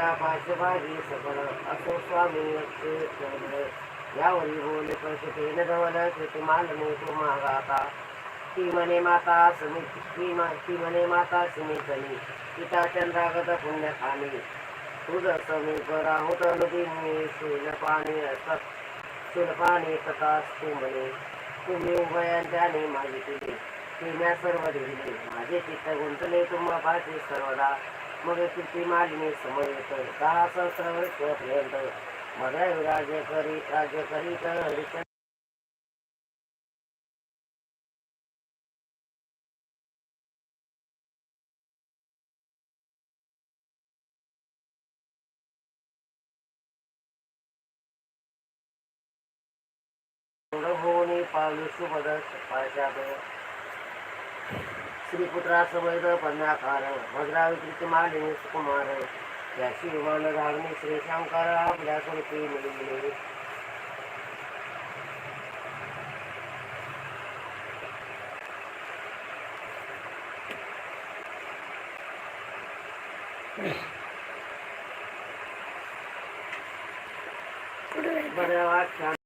या पाठभागी सकळ असो स्वामी लक्ष यावरी बोले पैसे न धवल शेती मालने तो महागाता ती म्हणे माता समित ती मा- ती म्हणे माता समितनी पिता चंद्रागत पुण्य खाणी तुझ समीप राहुत नदींनी शिलपाणी असत. शिलपाणी तथाच तू म्हणे. तुम्ही उभयांच्याने माझी केली तिम्या सर्व दिली. माझे चित्त गुंतले तुम्हा पाठी सर्वदा. मग किती मालिनी समयत सहा सहस्र वर्षपर्यंत मग राज्य करी राज्य करीत हरिचंद्र भुवनी पावली सुपद पाशाद. श्रीपुत्रा समेत पद्माकार भद्रावती मालिनी सुकुमार त्याशी विमान धारणी श्री शंकर आपल्या सुरती मिळविले बरं वाटतं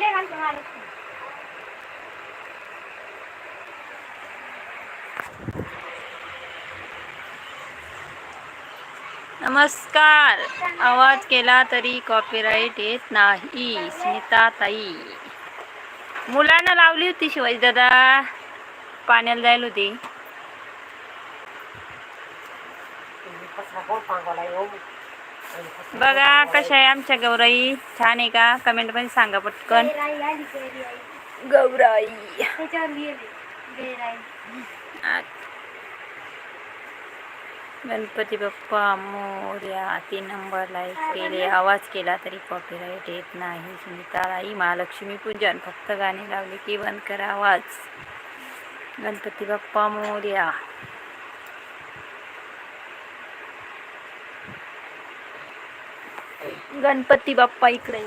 घालतो नमस्कार. आवाज केला तरी कॉपीराईट येत नाही स्मिता ताई. मुलांना लावली होती शिवाजी दादा. पाण्याला जायला होती. बघा कशा आहे आमच्या गौराई? छान आहे का? कमेंटमध्ये सांगा पटकन. गौराई. गणपती बाप्पा मोर्या तीन नंबर लाईक केले. आवाज केला तरी कॉपीराईट येत नाही. सुनीताराई महालक्ष्मी पूजन. फक्त गाणे लावले की बंद करा आवाज. गणपती बाप्पा मोर्या. गणपती बाप्पा इकडे.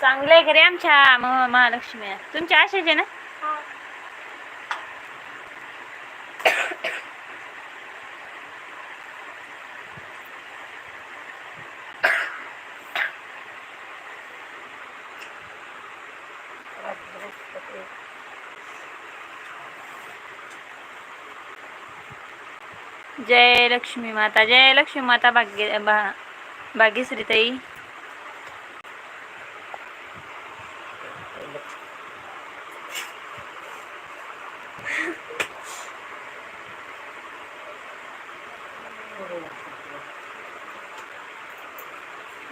चांगलं आहे खरे आमच्या महालक्ष्मी? तुमच्या अशाच ना? जय लक्ष्मी माता जय लक्ष्मी माता भाग्य भा भाग्यश्री ताई.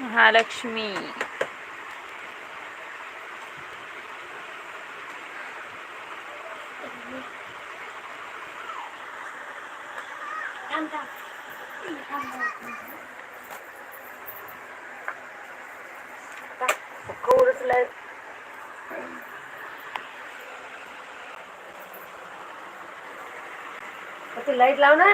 महालक्ष्मी Kodesløp. પછી લાઈટ લાવ ને